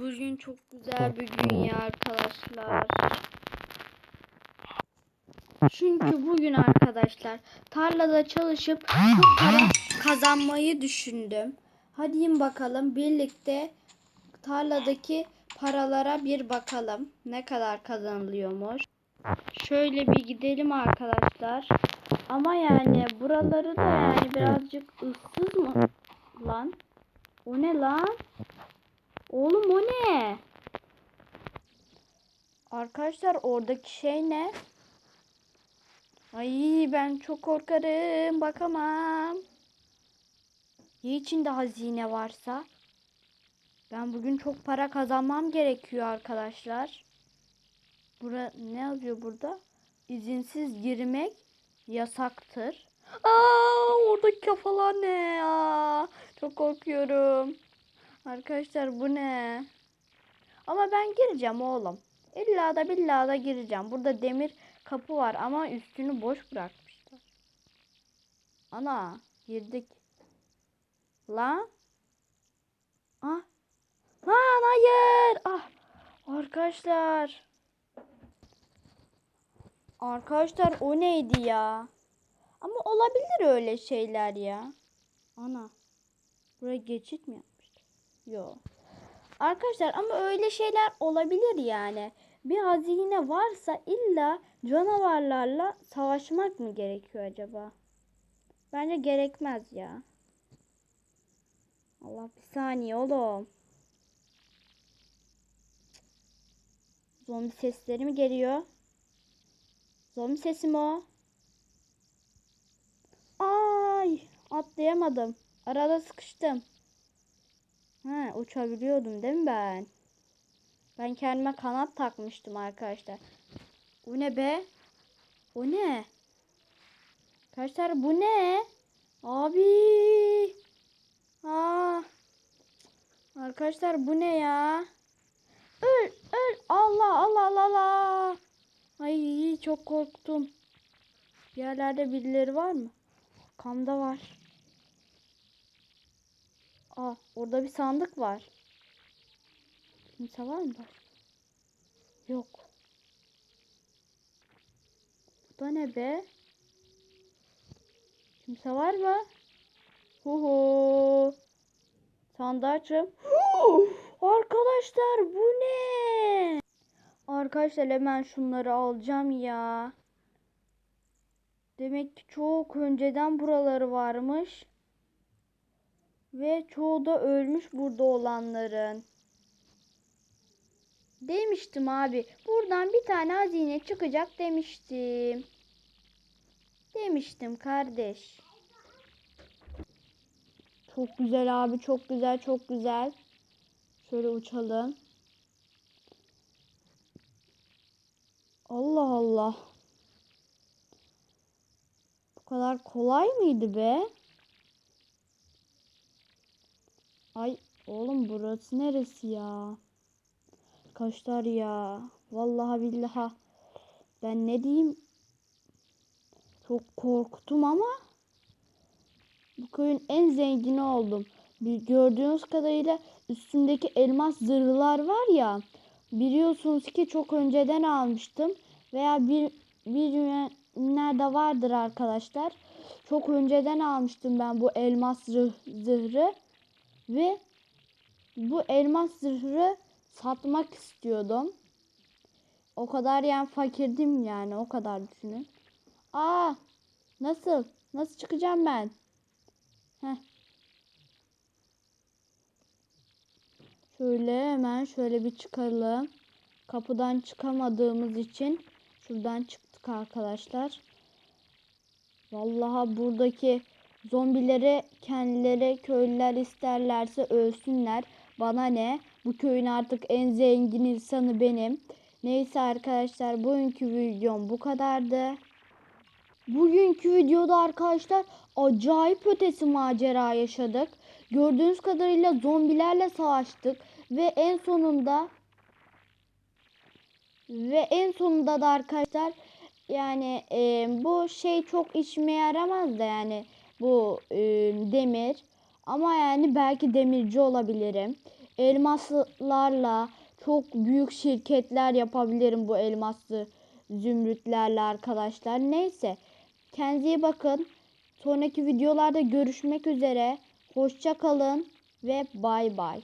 Bugün çok güzel bir gün ya arkadaşlar. Çünkü bugün arkadaşlar tarlada çalışıp çok para kazanmayı düşündüm. Hadi bakalım birlikte tarladaki paralara bir bakalım. Ne kadar kazanılıyormuş. Şöyle bir gidelim arkadaşlar. Ama yani buraları da yani birazcık ıssız mı lan? O ne lan? Oğlum o ne? Arkadaşlar oradaki şey ne? Ay ben çok korkarım. Bakamam. Ya içinde hazine varsa? Ben bugün çok para kazanmam gerekiyor arkadaşlar. Bura ne yazıyor burada? İzinsiz girmek yasaktır. Aa oradaki kafalar ne ya? Çok korkuyorum. Arkadaşlar bu ne? Ama ben gireceğim oğlum. İlla da billa da gireceğim. Burada demir kapı var ama üstünü boş bırakmışlar. Ana girdik. La? Ah. Lan hayır. Ah. Arkadaşlar. Arkadaşlar o neydi ya? Ama olabilir öyle şeyler ya. Ana. Buraya geçit mi yapmışlar? Yok. Arkadaşlar ama öyle şeyler olabilir yani. Bir hazine varsa illa canavarlarla savaşmak mı gerekiyor acaba? Bence gerekmez ya. Allah bir saniye oğlum. Zombi sesleri mi geliyor? Zombi sesi mi o? Ay atlayamadım. Arada sıkıştım. Ha uçabiliyordum değil mi ben? Ben kendime kanat takmıştım arkadaşlar. Bu ne be? O ne? Arkadaşlar bu ne? Abi. Aa. Arkadaşlar bu ne ya? Öl öl. Allah Allah Allah Allah. Ay çok korktum. Bir yerlerde birileri var mı? Kamda var. Aa orada bir sandık var. Kimse var mı? Yok. Bu da ne be? Kimse var mı? Hu hu. Sandığı açım. Arkadaşlar bu ne? Arkadaşlar hemen şunları alacağım ya. Demek ki çok önceden buraları varmış. Ve çoğu da ölmüş burada olanların. Demiştim abi. Buradan bir tane hazine çıkacak demiştim. Demiştim kardeş. Çok güzel abi. Çok güzel. Çok güzel. Şöyle uçalım. Allah Allah. Bu kadar kolay mıydı be? Ay oğlum burası neresi ya? Arkadaşlar ya. Vallahi billahi. Ben ne diyeyim? Çok korktum ama bu köyün en zengini oldum. Bir gördüğünüz kadarıyla üstümdeki elmas zırhlar var ya. Biliyorsunuz ki çok önceden almıştım. Veya bir bir nerede vardır arkadaşlar. Çok önceden almıştım ben bu elmas zırhı. Ve bu elmas zırhı satmak istiyordum. O kadar yani fakirdim yani o kadar düşünün. Aa nasıl? Nasıl çıkacağım ben? Heh. Şöyle hemen şöyle bir çıkalım. Kapıdan çıkamadığımız için şuradan çıktık arkadaşlar. Vallahi buradaki zombileri kendileri köylüler isterlerse ölsünler. Bana ne? Bu köyün artık en zengin insanı benim. Neyse arkadaşlar bugünkü videom bu kadardı. Bugünkü videoda arkadaşlar acayip ötesi macera yaşadık. Gördüğünüz kadarıyla zombilerle savaştık ve en sonunda ve en sonunda da arkadaşlar yani e, bu şey çok işime yaramaz da yani bu e, demir Ama yani belki demirci olabilirim. Elmaslarla çok büyük şirketler yapabilirim bu elmaslı zümrütlerle arkadaşlar. Neyse. Kendinize iyi bakın. Sonraki videolarda görüşmek üzere. Hoşça kalın ve bay bay.